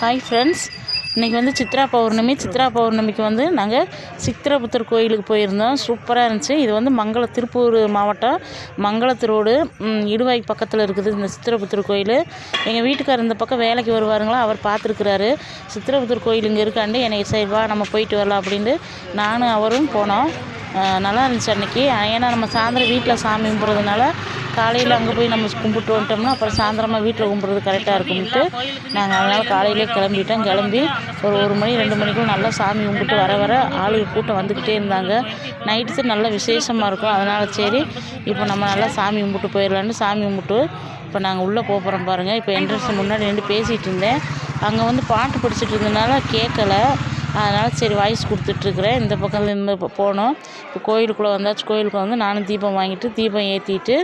Hi friends இன்றைக்கி வந்து சித்ரா பௌர்ணமி. சித்ரா பௌர்ணமிக்கு வந்து நாங்கள் சித்திரபுத்தர் கோயிலுக்கு போயிருந்தோம். சூப்பராக இருந்துச்சு. இது வந்து மங்கள திருப்பூர் மாவட்டம். மங்களத்து ரோடு இடுவாய் பக்கத்தில் இருக்குது இந்த சித்திரபுத்தர் கோயில். எங்கள் வீட்டுக்கார் இந்த பக்கம் வேலைக்கு வருவாருங்களா அவர் பார்த்துருக்குறாரு சித்திரபுத்தர் கோயில் இங்கே இருக்காண்டு என்னை சரி வா நம்ம போயிட்டு வரலாம் அப்படின்ட்டு நானும் அவரும் போனோம். நல்லா இருந்துச்சு அன்றைக்கி ஏன்னா நம்ம சாயந்தரம் வீட்டில் சாமி கும்பிட்றதுனால காலையில் அங்கே போய் நம்ம கும்பிட்டு வந்துட்டோம்னா அப்புறம் சாயந்தரமாக வீட்டில் கும்பிட்றது கரெக்டாக இருக்கும்ட்டு நாங்கள் அதனால் காலையிலே கிளம்பிட்டோம். கிளம்பி ஒரு ஒரு மணி ரெண்டு மணிக்குள்ள நல்லா சாமி கும்பிட்டு வர வர ஆளுங்க கூட்டம் வந்துக்கிட்டே இருந்தாங்க. நைட்டு நல்ல விசேஷமாக இருக்கும். அதனால் சரி இப்போ நம்ம நல்லா சாமி கும்பிட்டு போயிடலான்னு சாமி கும்பிட்டு இப்போ நாங்கள் உள்ளே போக போகிறோம் பாருங்கள் இப்போ என்ட்ரன்ஸ் முன்னாடி நின்று பேசிகிட்டு இருந்தேன். அங்கே வந்து பாட்டு படிச்சுட்டு இருந்ததுனால கேட்கல அதனால் சரி வாய்ஸ் கொடுத்துட்ருக்குறேன். இந்த பக்கம் இருந்து இப்போ போனோம். இப்போ கோயிலுக்குள்ளே வந்தாச்சு. கோயிலுக்கு வந்து நானும் தீபம் வாங்கிட்டு தீபம் ஏற்றிட்டு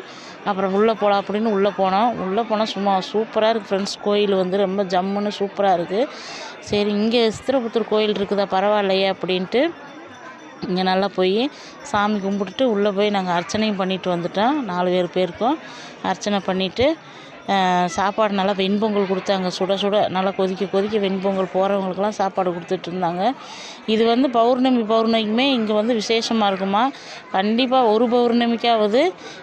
அப்புறம் உள்ளே போகலாம் அப்படின்னு உள்ளே போனோம். உள்ளே போனால் சும்மா சூப்பராக இருக்குது ஃப்ரெண்ட்ஸ் கோயில் வந்து ரொம்ப ஜம்முன்னு சூப்பராக இருக்குது சரி இங்கே சித்திரபுத்தூர் கோயில் இருக்குதா பரவாயில்லையே அப்படின்ட்டு இங்கே நல்லா போய் சாமி கும்பிட்டுட்டு உள்ளே போய் நாங்கள் அர்ச்சனையும் பண்ணிட்டு வந்துட்டோம். நாலு பேர் பேருக்கும் அர்ச்சனை பண்ணிவிட்டு சாப்பாடு நல்லா வெண்பொங்கல் கொடுத்தாங்க. சுட சுட நல்லா கொதிக்க கொதிக்க வெண்பொங்கல் போகிறவங்களுக்கெல்லாம் சாப்பாடு கொடுத்துட்டு இருந்தாங்க. இது வந்து பௌர்ணமி பௌர்ணமிக்குமே இங்கே வந்து விசேஷமாக இருக்குமா? கண்டிப்பாக ஒரு பௌர்ணமிக்காவது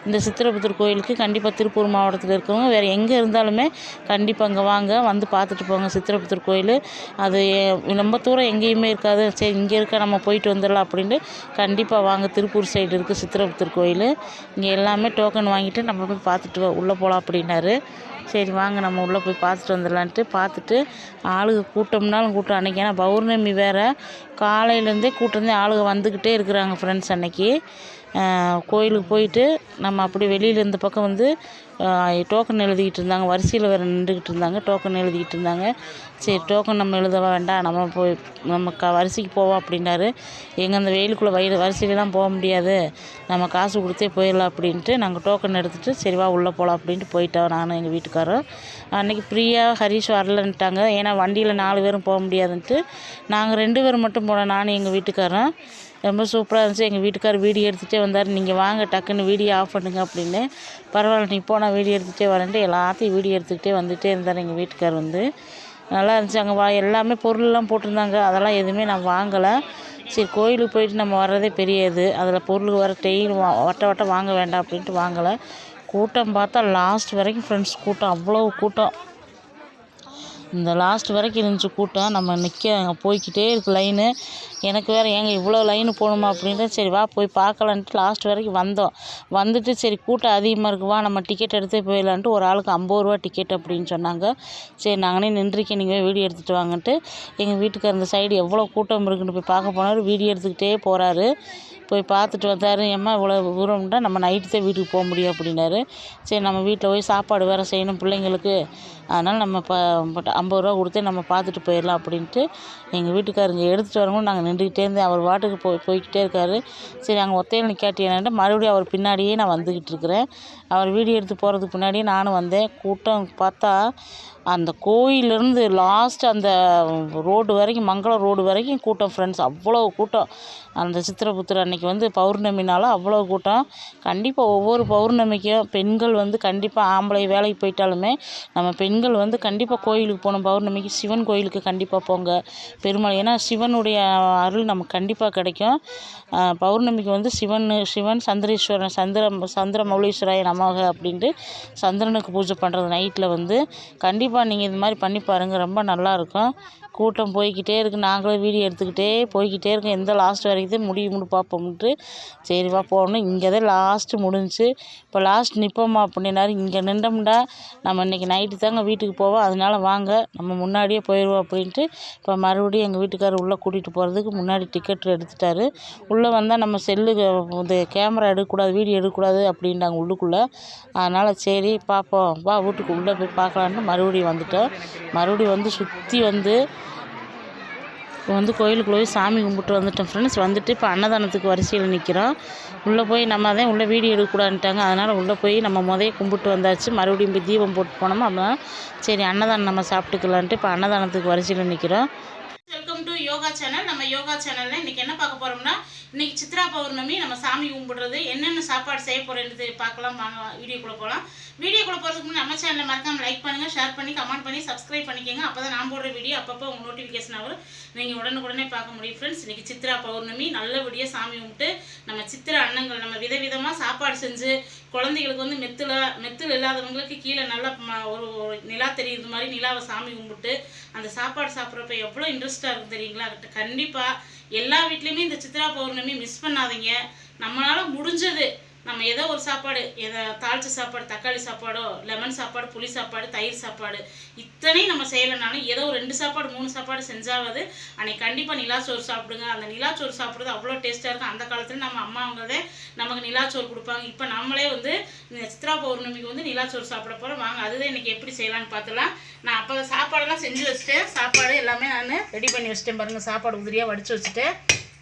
இந்த சித்திரபுத்தூர் கோயிலுக்கு கண்டிப்பாக திருப்பூர் மாவட்டத்தில் இருக்கவங்க வேறு எங்கே இருந்தாலுமே கண்டிப்பாக அங்கே வாங்க வந்து பார்த்துட்டு போங்க சித்திரபுத்தூர் கோயில். அது ரொம்ப தூரம் எங்கேயுமே இருக்காது. சரி இங்கே இருக்க நம்ம போயிட்டு வந்துடலாம் அப்படின்ட்டு கண்டிப்பாக வாங்க. திருப்பூர் சைடு இருக்குது சித்திரபுத்தூர் கோயில். இங்கே எல்லாமே டோக்கன் வாங்கிட்டு நம்ம போய் பார்த்துட்டு உள்ளே போகலாம் அப்படின்னாரு. சரி வாங்க நம்ம உள்ளே போய் பார்த்துட்டு வந்துடலான்ட்டு பார்த்துட்டு ஆளுங்க கூட்டம்னாலும் கூட்டம் அன்றைக்கி ஏன்னா பௌர்ணமி வேறு. காலையிலேருந்தே கூட்டம்தான் ஆளுங்க வந்துக்கிட்டே இருக்கிறாங்க ஃப்ரெண்ட்ஸ் அன்னைக்கு. கோயிலுக்கு போயிட்டு நம்ம அப்படி வெளியில் இந்த பக்கம் வந்து டோக்கன் எழுதிக்கிட்டு இருந்தாங்க. வரிசையில் வேறு நின்றுக்கிட்டு இருந்தாங்க. டோக்கன் எழுதிக்கிட்டு இருந்தாங்க. சரி டோக்கன் நம்ம எழுத வேண்டாம். நம்ம போய் நம்ம க வரிசைக்கு போவோம் அப்படின்னாரு. எங்கே அந்த வெயிலுக்குள்ளே வயல் வரிசையிலலாம் போக முடியாது. நம்ம காசு கொடுத்தே போயிடலாம் அப்படின்ட்டு நாங்கள் டோக்கன் எடுத்துகிட்டு சரிவா உள்ளே போகலாம் அப்படின்ட்டு போயிட்டோம் நானும் எங்கள் வீட்டுக்காரரும். அன்றைக்கி பிரியா ஹரிஷ் வரலன்ட்டாங்க. ஏன்னா வண்டியில் நாலு பேரும் போக முடியாதுன்ட்டு நாங்கள் ரெண்டு பேரும் மட்டும் போனோம். நானும் எங்கள் வீட்டுக்காரரும். ரொம்ப சூப்பராக இருந்துச்சு. எங்கள் வீட்டுக்கார் வீடியோ எடுத்துகிட்டே வந்தார். நீங்கள் வாங்க டக்குன்னு வீடியோ ஆஃப் பண்ணுங்க அப்படின்னு. பரவாயில்ல நீ போனால் வீடியோ எடுத்துகிட்டே வரேன்ட்டு எல்லாத்தையும் வீடியோ எடுத்துக்கிட்டே வந்துகிட்டே இருந்தார் எங்கள் வீட்டுக்கார் வந்து. நல்லா இருந்துச்சு. அங்கே வா எல்லாமே பொருள்லாம் போட்டிருந்தாங்க. அதெல்லாம் எதுவுமே நான் வாங்கலை. சரி கோயிலுக்கு போயிட்டு நம்ம வர்றதே பெரிய இது அதில் பொருள் வர டெய்லி வா வட்ட வட்ட வாங்க வேண்டாம் அப்படின்ட்டு வாங்கலை. கூட்டம் பார்த்தா லாஸ்ட் வரைக்கும் ஃப்ரெண்ட்ஸ் கூட்டம். அவ்வளோ கூட்டம். இந்த லாஸ்ட் வரைக்கும் இருந்துச்சு கூட்டம். நம்ம நிற்க அங்கே போய்க்கிட்டே இருக்கு லைனு எனக்கு வேறு ஏங்க இவ்வளோ லைனு போகணுமா அப்படின்ட்டு சரி வா போய் பார்க்கலான்ட்டு லாஸ்ட் வரைக்கும் வந்தோம். வந்துட்டு சரி கூட்டம் அதிகமாக இருக்கு வா நம்ம டிக்கெட் எடுத்தே போயிடலான்ட்டு ஒரு ஆளுக்கு ஐம்பது ரூபா டிக்கெட் அப்படின்னு சொன்னாங்க. சரி நாங்களே நின்றுக்கே நீங்கள் வீடியோ எடுத்துகிட்டு வாங்கன்ட்டு. எங்கள் வீட்டுக்கு அந்த சைடு எவ்வளோ கூட்டம் இருக்குன்னு போய் பார்க்க போனார் வீடியோ எடுத்துக்கிட்டே போகிறாரு போய் பார்த்துட்டு வந்தார். ஏம்மா இவ்வளோ தூரம்னா நம்ம நைட்டு தான் வீட்டுக்கு போக முடியும் அப்படின்னாரு. சரி நம்ம வீட்டில் போய் சாப்பாடு வேறு செய்யணும் பிள்ளைங்களுக்கு. அதனால் நம்ம ப ஐம்பது ரூபா கொடுத்து நம்ம பார்த்துட்டு போயிடலாம் அப்படின்ட்டு எங்கள் வீட்டுக்காரங்க எடுத்துகிட்டு வரவும் நாங்கள் நின்றுக்கிட்டே இருந்தேன் அவர் வாட்டுக்கு போய் போய்கிட்டே இருக்காரு. சரி அங்கே ஒத்தையில் நிற்காட்டியான்ட்டு மறுபடியும் அவர் பின்னாடியே நான் வந்துக்கிட்டு இருக்கிறேன். அவர் வீடியோ எடுத்து போகிறதுக்கு முன்னாடி நானும் வந்தேன். கூட்டம் பார்த்தா அந்த கோயிலேருந்து லாஸ்ட் அந்த ரோடு வரைக்கும் மங்களம் ரோடு வரைக்கும் கூட்டம் ஃப்ரெண்ட்ஸ் அவ்வளோ கூட்டம். அந்த சித்திரபுத்திர அன்னைக்கு வந்து பௌர்ணமினால அவ்வளோ கூட்டம். கண்டிப்பாக ஒவ்வொரு பௌர்ணமிக்கும் பெண்கள் வந்து கண்டிப்பாக ஆம்பளை வேலைக்கு போயிட்டாலுமே நம்ம பெண்கள் வந்து கண்டிப்பாக கோயிலுக்கு போகணும். பௌர்ணமிக்கு சிவன் கோயிலுக்கு கண்டிப்பாக போங்க. பெருமாள் ஏன்னா சிவனுடைய அருள் நமக்கு கண்டிப்பாக கிடைக்கும். பௌர்ணமிக்கு வந்து சிவன் சிவன் சந்திரேஸ்வரன் சந்திர சந்திர மௌலீஸ்வராய நமக அப்படின்ட்டு சந்திரனுக்கு பூஜை பண்ணுறது நைட்டில் வந்து கண்டிப்பாக நீங்கள் இது மாதிரி பண்ணி பாருங்கள் ரொம்ப நல்லாயிருக்கும் கூட்டம் போய்க்கிட்டே இருக்குது நாங்களும் வீடியோ எடுத்துக்கிட்டே போய்க்கிட்டே இருக்கோம். எந்த லாஸ்ட் வரைக்கும் முடியும்னு பார்ப்போம்ட்டு சரிவா போகணும். இங்கே தான் லாஸ்ட்டு முடிஞ்சுச்சு. இப்போ லாஸ்ட் நிற்போமா அப்படின்னாரு. இங்கே நின்றோம்டா. நம்ம இன்றைக்கி நைட்டு தாங்க வீட்டுக்கு போவோம். அதனால வாங்க. நம்ம முன்னாடியே போயிடுவோம் அப்படின்ட்டு இப்போ மறுபடியும் எங்கள் வீட்டுக்காரர் உள்ளே கூட்டிகிட்டு போகிறதுக்கு முன்னாடி டிக்கெட் எடுத்துட்டாரு. உள்ளே வந்தால் நம்ம செல்லு இது கேமரா எடுக்கக்கூடாது வீடியோ எடுக்கக்கூடாது அப்படின்ட்டாங்க உள்ளுக்குள்ளே. அதனால் சரி பார்ப்போம் வா வீட்டுக்கு உள்ளே போய் பார்க்கலான்ட்டு மறுபடியும் வந்துட்டோம். மறுபடியும் வந்து சுற்றி வந்து இப்போ வந்து கோயிலுக்குள்ளே போய் சாமி கும்பிட்டு வந்துட்டோம் ஃப்ரெண்ட்ஸ் வந்துட்டு இப்போ அன்னதானத்துக்கு வரிசையில் நிற்கிறோம் உள்ளே போய் நம்ம தான் உள்ளே வீடியோ எடுக்கக்கூடாதுட்டாங்க அதனால் உள்ளே போய் நம்ம முதைய கும்பிட்டு வந்தாச்சு. மறுபடியும் போய் தீபம் போட்டு போனோமா? அதான் சரி அன்னதானம் நம்ம சாப்பிட்டுக்கலான்ட்டு இப்போ அன்னதானத்துக்கு வரிசையில் நிற்கிறோம் வெல்கம் டு சேனல் நம்ம யோகா சேனல்ல இன்னைக்கு என்ன பார்க்க போறோம்னா இன்னைக்கு சித்ரா பௌர்ணமி நம்ம சாமி கும்பிடுறது என்னென்ன சாப்பாடு செய்ய போறேன்னு பார்க்கலாம் வாங்க வீடியோக்குள்ள போகலாம் வீடியோக்குள்ள போறதுக்கு முன்னாடி நம்ம சேனலில் மறக்காம லைக் பண்ணுங்க ஷேர் பண்ணி கமெண்ட் பண்ணி சப்ஸ்கிரைப் பண்ணிக்கோங்க. அப்பதான் நான் போடுற வீடியோ அப்பப்போ உங்க நோட்டிஃபிகேஷன் வரும். நீங்க உடனுக்குடனே பார்க்க முடியும் ஃப்ரெண்ட்ஸ் இன்னைக்கு சித்ரா பௌர்ணமி நல்லபடியா சாமி கும்பிட்டு நம்ம சித்திர அன்னங்கள் நம்ம விதவிதமா சாப்பாடு செஞ்சு குழந்தைகளுக்கு வந்து மெத்துல மெத்தில் இல்லாதவங்களுக்கு கீழே நல்லா ம- ஒரு ஒரு நிலா தெரியுது மாதிரி நிலாவை சாமி கும்பிட்டு அந்த சாப்பாடு சாப்பிட்றப்ப எவ்வளோ இன்ட்ரெஸ்டாக இருக்கும் தெரியுங்களா? கண்டிப்பாக எல்லா வீட்லேயுமே இந்த சித்ரா பௌர்ணமி மிஸ் பண்ணாதீங்க. நம்மளால் முடிஞ்சது. நம்ம ஏதோ ஒரு சாப்பாடு எதை தாளிச்ச சாப்பாடு தக்காளி சாப்பாடோ லெமன் சாப்பாடு புளி சாப்பாடு தயிர் சாப்பாடு இத்தனையும் நம்ம செய்யலைனாலும் ஏதோ ஒரு ரெண்டு சாப்பாடு மூணு சாப்பாடு செஞ்சாவது அன்னைக்கு கண்டிப்பாக நிலாச்சோறு சாப்பிடுங்க. அந்த நிலாச்சோறு சாப்பிட்றது அவ்வளோ டேஸ்ட்டாக இருக்கும். அந்த காலத்தில் நம்ம அம்மாவங்களே நமக்கு நிலாச்சோறு கொடுப்பாங்க. இப்போ நம்மளே வந்து இந்த சித்ரா பௌர்ணமிக்கு வந்து நிலாச்சோறு சாப்பிட போகிறோம் வாங்க அதுதான் இன்றைக்கி எப்படி செய்யலாம்னு பார்த்துலாம் நான் அப்போ சாப்பாடெல்லாம் செஞ்சு வச்சுட்டேன் சாப்பாடு எல்லாமே நான் ரெடி பண்ணி வச்சுட்டேன் பாருங்கள் சாப்பாடு உதிரியாக வடித்து வச்சுட்டேன்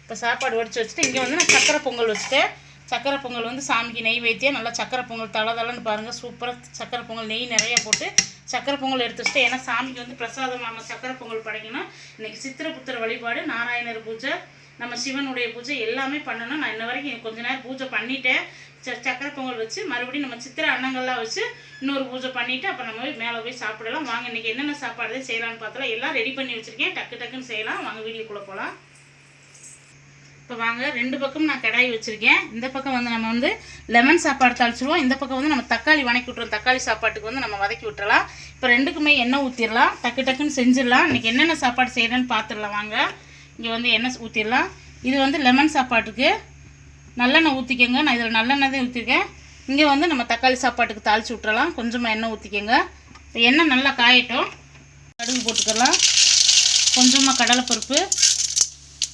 இப்போ சாப்பாடு வடித்து வச்சுட்டு இங்கே வந்து நான் சக்கரை பொங்கல் வச்சுட்டேன் சக்கரை பொங்கல் வந்து சாமிக்கு நெய் வைத்தியம் நல்லா சக்கரை பொங்கல் தலை தலைன்னு பாருங்கள் சூப்பராக சக்கரை பொங்கல் நெய் நிறையா போட்டு சக்கரை பொங்கல் எடுத்து வச்சுட்டு ஏன்னா சாமிக்கு வந்து பிரசாதம் சக்கரை பொங்கல் படைக்கணும் இன்றைக்கி சித்திர புத்திர வழிபாடு நாராயணர் பூஜை நம்ம சிவனுடைய பூஜை எல்லாமே பண்ணணும். நான் இன்ன வரைக்கும் கொஞ்ச நேரம் பூஜை பண்ணிட்டேன். ச சக்கரை பொங்கல் வச்சு மறுபடியும் நம்ம சித்திர அன்னங்கள்லாம் வச்சு இன்னொரு பூஜை பண்ணிவிட்டு அப்போ நம்ம போய் மேலே போய் சாப்பிடலாம். வாங்க இன்னைக்கு என்னென்ன சாப்பாடு செய்யலாம்னு பார்த்தலாம் எல்லாம் ரெடி பண்ணி வச்சுருக்கேன். டக்கு டக்குன்னு செய்யலாம். வாங்க வீடியோக்குள்ளே போகலாம். இப்போ வாங்க ரெண்டு பக்கம் நான் கடாய் வச்சுருக்கேன். இந்த பக்கம் வந்து நம்ம வந்து லெமன் சாப்பாடு தாளிச்சிருவோம். இந்த பக்கம் வந்து நம்ம தக்காளி வணக்கி விட்டுருவோம் தக்காளி சாப்பாட்டுக்கு வந்து நம்ம வதக்கி விட்டுறலாம். இப்போ ரெண்டுக்குமே எண்ணெய் ஊற்றிடலாம் டக்கு டக்குன்னு செஞ்சிடலாம். இன்றைக்கி என்னென்ன சாப்பாடு செய்கிறேன்னு பார்த்துடலாம் வாங்க இங்கே வந்து எண்ணெய் ஊற்றிடலாம் இது வந்து லெமன் சாப்பாட்டுக்கு. நல்லெண்ணெய் ஊற்றிக்கோங்க நான் இதில் நல்லெண்ணெய் தான் ஊற்றிருக்கேன் இங்கே வந்து நம்ம தக்காளி சாப்பாட்டுக்கு தாளித்து விட்டுறலாம். கொஞ்சமாக எண்ணெய் ஊற்றிக்கோங்க இப்போ எண்ணெய் நல்லா காயட்டும். கடுகு போட்டுக்கலாம். கொஞ்சமாக கடலைப்பருப்பு.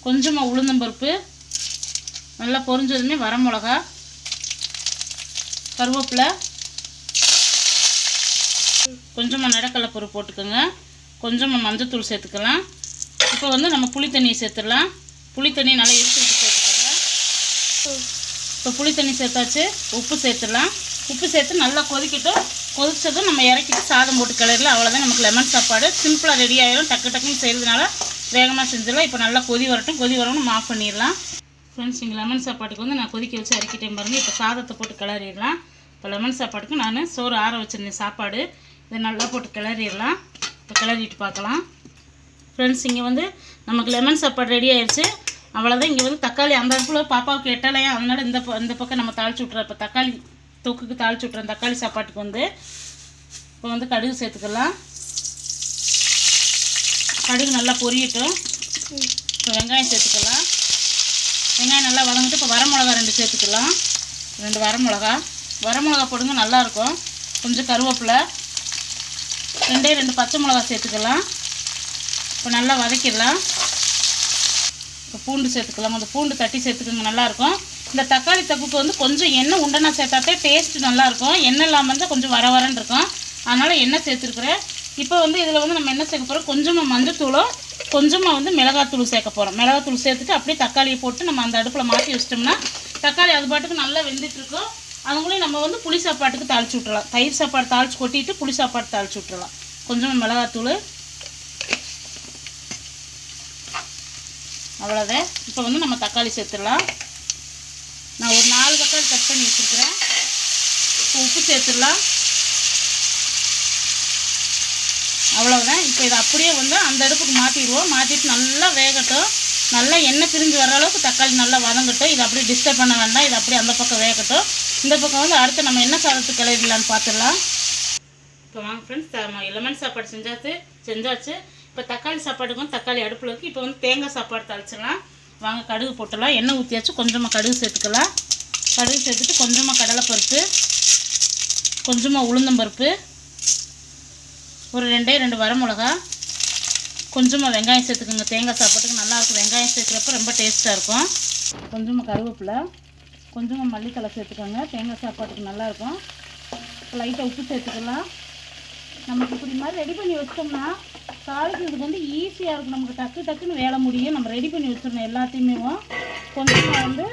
கொஞ்சமாக உளுந்தம்பருப்பு நல்லா பொரிஞ்சதுமே வரமிளகா கருவேப்பிலை கொஞ்சமாக நடக்கடலை பருப்பு போட்டுக்கோங்க. கொஞ்சமாக மஞ்சத்தூள் சேர்த்துக்கலாம். இப்போ வந்து நம்ம புளி தண்ணியை சேர்த்துடலாம். புளி தண்ணி நல்லா எடுத்துக்கிட்டு சேர்த்துக்கோங்க. இப்போ புளி தண்ணி சேர்த்தாச்சு. உப்பு சேர்த்துடலாம். உப்பு சேர்த்து நல்லா கொதிக்கட்டும். கொதிச்சதும் நம்ம இறக்கிட்டு சாதம் போட்டு கிளறலாம் அவ்வளோதான் நமக்கு லெமன் சாப்பாடு. சிம்பிளாக ரெடி ஆகிடும் டக்கு டக்குன்னு செய்கிறதுனால வேகமாக செஞ்சிடலாம். இப்போ நல்லா கொதி வரட்டும். கொதி வரணும் நம்ம ஆஃப் பண்ணிடலாம். ஃப்ரெண்ட்ஸ் இங்கே லெமன் சாப்பாட்டுக்கு வந்து நான் கொதிக்க வச்சு இறக்கிட்டேன் பாருங்கள் இப்போ சாதத்தை போட்டு கிளறிடலாம். இப்போ லெமன் சாப்பாட்டுக்கு நான் சோறு ஆற வச்சிருந்தேன் சாப்பாடு இதை நல்லா போட்டு கிளறிடலாம். இப்போ கிளறிட்டு பார்க்கலாம். ஃப்ரெண்ட்ஸ் இங்கே வந்து நமக்கு லெமன் சாப்பாடு ரெடி ஆயிடுச்சு அவ்வளோதான் இங்கே வந்து தக்காளி அந்த இடத்துல பாப்பாவுக்கு எட்டலையா அதனால இந்த ப- இந்த பக்கம் நம்ம தாளிச்சு விட்றோம் இப்போ தக்காளி தொக்குக்கு தாளிச்சு விட்றோம் தக்காளி சாப்பாட்டுக்கு வந்து. இப்போ வந்து கடுகு சேர்த்துக்கலாம். கடுகு நல்லா பொரியட்டும். இப்போ வெங்காயம் சேர்த்துக்கலாம். வெங்காயம் நல்லா வதங்கிட்டு இப்போ வரமிளகா ரெண்டு சேர்த்துக்கலாம். ரெண்டு வரமிளகா. வரமிளகா போடுங்க நல்லாயிருக்கும். கொஞ்சம் கருவேப்பிலை. ரெண்டே ரெண்டு பச்சை மிளகா சேர்த்துக்கலாம். இப்போ நல்லா வதக்கிடலாம். இப்போ பூண்டு சேர்த்துக்கலாம். அந்த பூண்டு தட்டி சேர்த்துக்கோங்க நல்லாயிருக்கும். இந்த தக்காளி தப்புக்கு வந்து கொஞ்சம் எண்ணெய் உண்டனா சேர்த்தாத்தே டேஸ்ட்டு நல்லாயிருக்கும். எண்ணெய் இல்லாமல் இருந்தால் கொஞ்சம் வர வரன்னு இருக்கும். அதனால் எண்ணெய் சேர்த்துருக்குறேன். இப்போ வந்து இதில் வந்து நம்ம என்ன சேர்க்க போகிறோம் கொஞ்சமாக மஞ்சத்தூளும் கொஞ்சமாக வந்து மிளகாத்தூள் சேர்க்க போகிறோம் மிளகாத்தூள் சேர்த்துட்டு அப்படியே தக்காளியை போட்டு நம்ம அந்த அடுப்பில் மாற்றி வச்சிட்டோம்னா தக்காளி அது பாட்டுக்கு நல்லா வெந்துட்டுருக்கோம் அவங்களையும் நம்ம வந்து புளி சாப்பாட்டுக்கு தாளிச்சு விட்ரலாம் தயிர் சாப்பாடு தாளிச்சு கொட்டிட்டு புளி சாப்பாடு தாளிச்சு விட்ரலாம் கொஞ்சமாக மிளகாத்தூள். அவ்வளோதான் இப்போ வந்து நம்ம தக்காளி சேர்த்துடலாம். நான் ஒரு நாலு தக்காளி கட் பண்ணி வச்சுருக்கிறேன். இப்போ உப்பு சேர்த்துடலாம். இப்போ இதை அப்படியே வந்து அந்த அடுப்புக்கு மாற்றிடுவோம் மாற்றிட்டு நல்லா வேகட்டும். நல்லா எண்ணெய் பிரிஞ்சு வர அளவுக்கு தக்காளி நல்லா வதங்கட்டும். இதை அப்படியே டிஸ்டர்ப் பண்ண வேண்டாம். இது அப்படியே அந்த பக்கம் வேகட்டும். இந்த பக்கம் வந்து அடுத்து நம்ம என்ன சாதத்துக்கு கிளறிடலான்னு பார்த்துடலாம். இப்போ வாங்க ஃப்ரெண்ட்ஸ் லெமன் சாப்பாடு செஞ்சாச்சு செஞ்சாச்சு. இப்போ தக்காளி சாப்பாடுக்கும் தக்காளி அடுப்பில் இருக்குது இப்போ வந்து தேங்காய் சாப்பாடு தழிச்சிடலாம் வாங்க கடுகு போட்டுடலாம். எண்ணெய் ஊற்றியாச்சு கொஞ்சமாக கடுகு சேர்த்துக்கலாம். கடுகு சேர்த்துட்டு கொஞ்சமாக கடலைப்பருப்பு கொஞ்சமாக உளுந்தம்பருப்பு ஒரு ரெண்டே ரெண்டு வரமிளகா. கொஞ்சமாக வெங்காயம் சேர்த்துக்கோங்க. தேங்காய் சாப்பாட்டுக்கு நல்லாயிருக்கும் வெங்காயம் சேர்க்குறப்ப ரொம்ப டேஸ்ட்டாக இருக்கும். கொஞ்சமாக கருவேப்பிலை. கொஞ்சமாக மல்லித்தலை சேர்த்துக்கோங்க. தேங்காய் சாப்பாட்டுக்கு நல்லாயிருக்கும் லைட்டாக உப்பு சேர்த்துக்கலாம். நமக்கு இப்படி மாதிரி ரெடி பண்ணி வச்சோம்னா தாளிக்கிறதுக்கு வந்து ஈஸியாக இருக்கும். நமக்கு டக்கு டக்குன்னு வேலை முடியும். நம்ம ரெடி பண்ணி வச்சிடணும் எல்லாத்தையுமே. கொஞ்சமாக வந்து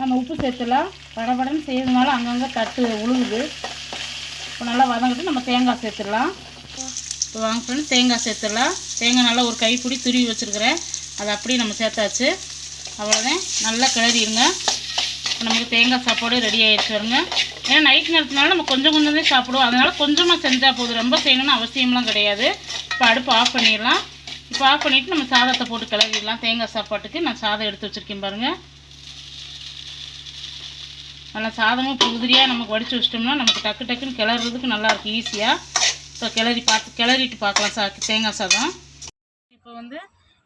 நம்ம உப்பு சேர்த்துலாம். படபடன்னு செய்யறதுனால அங்கங்கே தட்டு உழுகுது இப்போ நல்லா வதங்கிட்டு நம்ம தேங்காய் சேர்த்துடலாம். இப்போ வாங்க ஃப்ரெண்ட்ஸ் தேங்காய் சேர்த்துடலாம். தேங்காய் நல்லா ஒரு கைப்பிடி துருவி வச்சுருக்கிறேன். அதை அப்படியே நம்ம சேர்த்தாச்சு. அவ்வளோதான் நல்லா கிளறிடுங்க. இப்போ நமக்கு தேங்காய் சாப்பாடு ரெடி ஆகிடுச்சு வருங்க ஏன்னா நைட் நேரத்தினால நம்ம கொஞ்சம் கொஞ்சம் தான் சாப்பிடுவோம். அதனால் கொஞ்சமாக செஞ்சால் போதும். ரொம்ப செய்யணும்னு அவசியம்லாம் கிடையாது. இப்போ அடுப்பு ஆஃப் பண்ணிடலாம். இப்போ ஆஃப் பண்ணிவிட்டு நம்ம சாதத்தை போட்டு கிளறிடலாம். தேங்காய் சாப்பாட்டுக்கு நான் சாதம் எடுத்து வச்சுருக்கேன் பாருங்கள் நல்லா சாதமும் புதிரியாக நமக்கு வடித்து வச்சிட்டோம்னா நமக்கு டக்கு டக்குன்னு கிளறதுக்கு நல்லாயிருக்கும் ஈஸியாக ஸோ கிளறி பார்த்து கிளறிட்டு பார்க்கலாம் சா தேங்காய் சாதம். இப்போ வந்து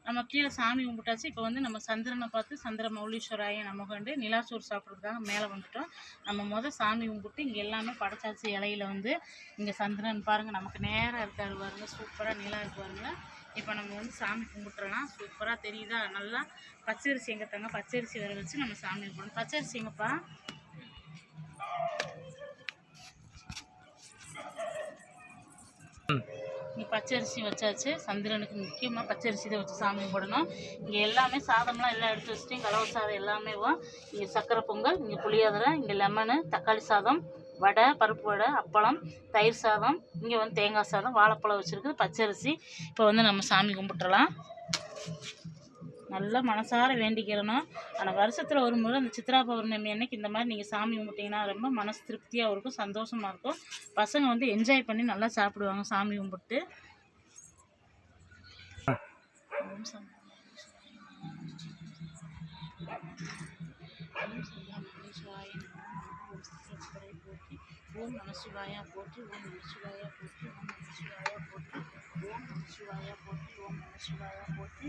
நம்ம கீழே சாமி கும்பிட்டாச்சு. இப்போ வந்து நம்ம சந்திரனை பார்த்து சந்திர மௌலீஸ்வராய நம்ம கண்டு நிலாச்சோறு சாப்பிட்றதுக்காக மேலே வந்துட்டோம். நம்ம முதல் சாமி கும்பிட்டு இங்கே எல்லாமே படைச்சாச்சு இலையில வந்து. இங்கே சந்திரன் பாருங்கள் நமக்கு நேராக இருக்காரு பாருங்க. சூப்பராக நிலா இருக்கு இப்போ நம்ம வந்து சாமி கும்பிட்டுறலாம் சூப்பராக தெரியுதா? நல்லா பச்சரிசி எங்கே தாங்க பச்சரிசி வர வச்சு நம்ம சாமி கும்பிடணும். பச்சரிசி எங்கப்பா? இங்கே பச்சரிசி வச்சாச்சு. சந்திரனுக்கு முக்கியமாக பச்சரிசி தான் வச்சு சாமி கும்பிடணும். இங்கே எல்லாமே சாதம்லாம் எல்லாம் எடுத்து வச்சுட்டு கலவை சாதம் எல்லாமே இங்கே சக்கரை பொங்கல் இங்கே புளியோதரை இங்கே லெமனு தக்காளி சாதம் வடை பருப்பு வடை அப்பளம் தயிர் சாதம் இங்கே வந்து தேங்காய் சாதம் வாழைப்பழம் வச்சுருக்குது பச்சரிசி. இப்போ வந்து நம்ம சாமி கும்பிட்டுறலாம். நல்லா மனசார வேண்டிக்கிறணும். ஆனால் வருஷத்தில் ஒரு முறை அந்த சித்ரா பௌர்ணமி அன்னைக்கு இந்த மாதிரி நீங்கள் சாமி கும்பிட்டீங்கன்னா ரொம்ப மனசு திருப்தியாக இருக்கும் சந்தோஷமாக இருக்கும். பசங்க வந்து என்ஜாய் பண்ணி நல்லா சாப்பிடுவாங்க சாமி கும்பிட்டு. ஓம் நம சிவாயா போற்றி ஓம் நமசிவாய போற்றி ஓம் நமசிவாய போற்றி ஓம் போற்றி ஓம் நம சிவாயா போற்றி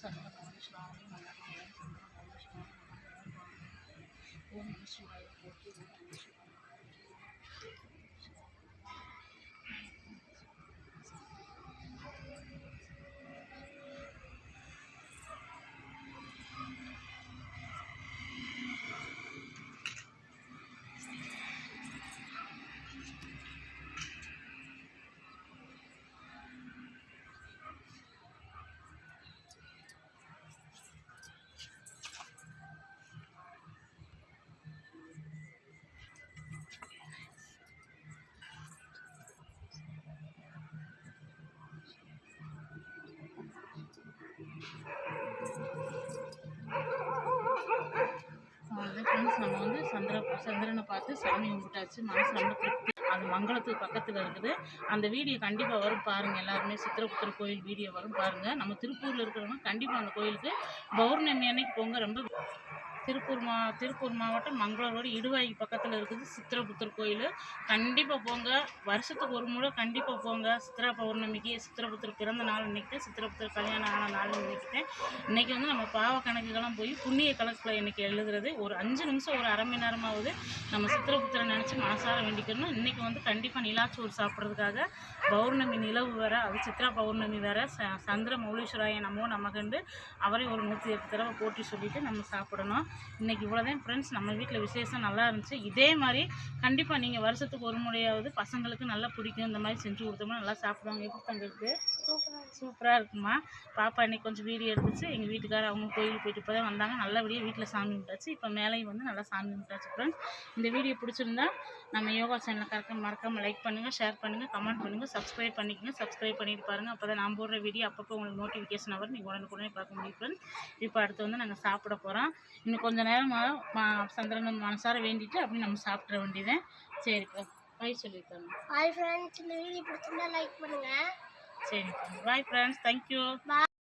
ஓம் சங்கரமௌலீஸ்வராய நமः ஓம் சங்கரமௌலீஸ்வராய நமः ஓம் நம சிவாய போற்றி சந்திர சந்திரனை பார்த்து சாமி கும்பிட்டாச்சு. மனசு ரொம்ப திருப்தி. அது மங்களத்துக்கு பக்கத்தில் இருக்குது. அந்த வீடியோ கண்டிப்பாக வரும் பாருங்கள் எல்லாருமே. சித்திரகுப்தர் கோயில் வீடியோ வரும் பாருங்கள் நம்ம திருப்பூரில் இருக்கிறவங்க கண்டிப்பாக அந்த கோயிலுக்கு பௌர்ணமி அன்னைக்கு போங்க. ரொம்ப திருப்பூர் மா திருப்பூர் மாவட்டம் மங்களம் இடுவாய்க்கு பக்கத்தில் இருக்குது சித்திரபுத்தூர் கோயில். கண்டிப்பாக போங்க. வருஷத்துக்கு ஒரு முறை கண்டிப்பாக போங்க. சித்ரா பௌர்ணமிக்கு சித்திரபுத்தர் பிறந்த நாள் இன்னைக்கு சித்திரபுத்தூர் சித்திரபுத்தர் கல்யாணம் ஆன நாள் இன்னைக்கு இன்றைக்கி வந்து நம்ம பாவ கணக்குகள்லாம் போய் புண்ணிய கணக்கில் இன்னைக்கு எழுதுறது. ஒரு அஞ்சு நிமிஷம் ஒரு அரை மணி நேரமாவது நம்ம சித்திரபுத்திரை நினச்சி மனசார வேண்டிக்கணும் இன்றைக்கி வந்து கண்டிப்பாக நிலாச்சோறு சாப்பிட்றதுக்காக பௌர்ணமி நிலவு வேற அது சித்ரா பௌர்ணமி வேற. ச சந்திர மௌலீஸ்வராய நமோ நமகண்டு அவரை ஒரு நூற்றி எட்டு தடவை போட்டி சொல்லிட்டு நம்ம சாப்பிடணும். இன்னைக்கு இவ்வளோதான் ஃப்ரெண்ட்ஸ் நம்ம வீட்டில் விசேஷம் நல்லா இருந்துச்சு. இதே மாதிரி கண்டிப்பாக நீங்கள் வருஷத்துக்கு ஒரு முறையாவது பசங்களுக்கு நல்லா பிடிக்கும். இந்த மாதிரி செஞ்சு கொடுத்தோம்னா நல்லா சாப்பிடுவாங்க. எப்படி தங்களுக்கு சூப்பராக இருக்குமா? பாப்பா இன்னைக்கு கொஞ்சம் வீடியோ எடுத்துச்சு. எங்கள் வீட்டுக்காரர் அவங்க கோயிலுக்கு போயிட்டு இப்போ தான் வந்தாங்க. நல்லபடியாக வீட்டில் சாமி கும்பிட்டாச்சு. இப்போ மேலேயும் வந்து நல்லா சாமி கும்பிட்டாச்சு ஃப்ரெண்ட்ஸ் இந்த வீடியோ பிடிச்சிருந்தா நம்ம யோகா சேனலை கறக்க மறக்காமல் லைக் பண்ணுங்கள் ஷேர் பண்ணுங்கள் கமெண்ட் பண்ணுங்கள் சப்ஸ்கிரைப் பண்ணிக்கங்க. சப்ஸ்கிரைப் பண்ணிட்டு பாருங்கள் அப்போ தான் நான் போடுற வீடியோ அப்பப்போ உங்களுக்கு நோட்டிஃபிகேஷன் வரும். நீங்கள் உடனுக்குடனே பார்க்க முடியும் ஃப்ரெண்ட்ஸ் இப்போ அடுத்து வந்து நாங்கள் சாப்பிட போகிறோம் இன்னும் கொஞ்சம் நேரம் சந்திரன் மனசார வேண்டிட்டு அப்படி நம்ம சாப்பிட்ற வேண்டியதேன் சரி இப்போ பை சொல்லியிருக்காங்க ஹாய் ஃப்ரெண்ட்ஸ் இந்த வீடியோ பிடிச்சிருந்தா லைக் பண்ணுங்கள் சரி பாய் ஃப்ரெண்ட்ஸ் தேங்க்யூ